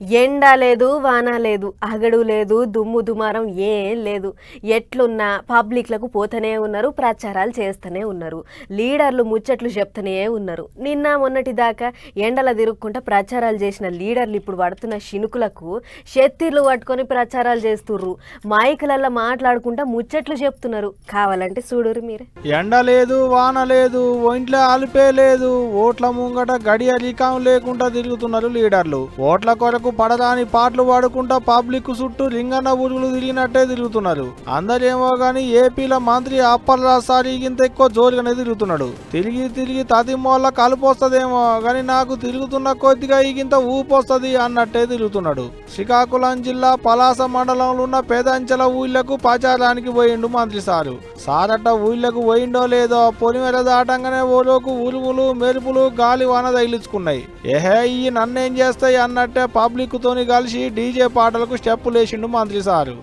ఎండ లేదు వాన లేదు అగడు లేదు దుమ్ము దుమారం ఏం లేదు. ఎట్లున్నా పబ్లిక్లకు పోతూనే ఉన్నారు ప్రచారాలు చేస్తూనే ఉన్నారు. లీడర్లు ముచ్చట్లు చెప్తూనే ఉన్నారు. నిన్న మొన్నటి దాకా ఎండల తిరుగుకుంటా ప్రచారాలు చేసిన లీడర్లు ఇప్పుడు పడుతున్న శినుకులకు షెత్తిర్లు పట్టుకొని ప్రచారాలు చేస్తుర్రు. మైకులల్లో మాట్లాడుకుంటా ముచ్చట్లు చెప్తున్నారు. కావాలంటే చూడరు మీరే. ఎండ లేదు వాన లేదు ఒంట్లో అలిపే లేదు. ఓట్ల ముంగట గడియ రికాం లేకుండా తిరుగుతున్నారు లీడర్లు. ఓట్ల కొరకు పడరాని పాటలు పాడుకుంటా పబ్లిక్ చుట్టూ రింగన్న ఊరుగులు తిరిగినట్టే తిరుగుతున్నారు. అందరేమో గాని ఏపీల మంత్రి అప్పలరాజు సార్ ఇంత ఎక్కువ జోరుగానే తిరుగుతున్నాడు. తిరిగి తిరిగి తదిమోళ్ళ కలుపు వస్తుందేమో గాని నాకు తిరుగుతున్న కొద్దిగా ఈగింత ఊపొస్తుంది అన్నట్టే తిరుగుతున్నాడు. శ్రీకాకుళం జిల్లా పలాస మండలంలో ఉన్న పేదంచెల ఊళ్ళకు ప్రచారానికి పోయిండు మంత్రి సారు. సారట ఊళ్ళకు పోయిండో లేదో పొలిమెర దాటంగానే ఓలోకు ఉరుములు మెరుపులు గాలి వాన తగిలించుకున్నాయి. ఏహే ఈ నన్నేం చేస్తాయి అన్నట్టే పబ్లిక్ తోని కలిసి డీజే పాటలకు స్టెప్పు లేచిండు మంత్రి సారు.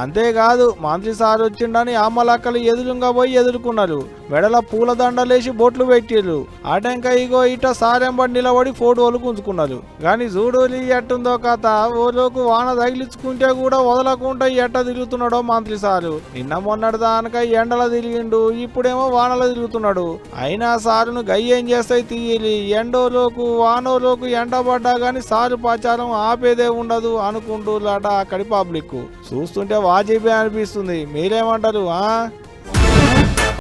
అంతేకాదు మంత్రి సార్ వచ్చిండని అమ్మలక్కలు ఎదురుగా పోయి ఎదుర్కొన్నారు. మెడల పూలదండలేసి బొట్లు పెట్టిర్రు. అటెంక ఇగో ఇట సారెంబడి నిలబడి ఫోటోలు గుంజుకున్నారు. కానీ చూడోలి ఎట్టుందో కథ. ఓలోకు వాన తగిలించుకుంటే కూడా వదలకుండా ఎట్ట తిరుగుతున్నాడో మంత్రి సారు. నిన్న మొన్నటి దానక ఎండల తిరిగిండు ఇప్పుడేమో వానలో తిరుగుతున్నాడు. అయినా సారును గయ్యేం చేస్తాయి తీయలి. ఎండోలోకు వానోలోకు ఎండబడ్డా గాని సారు ప్రచారం ఆపేదే ఉండదు అనుకుంటూ అక్కడి పబ్లిక్ చూస్తుంటే వాజిబే అనిపిస్తుంది. మీరేమంటారు ఆ?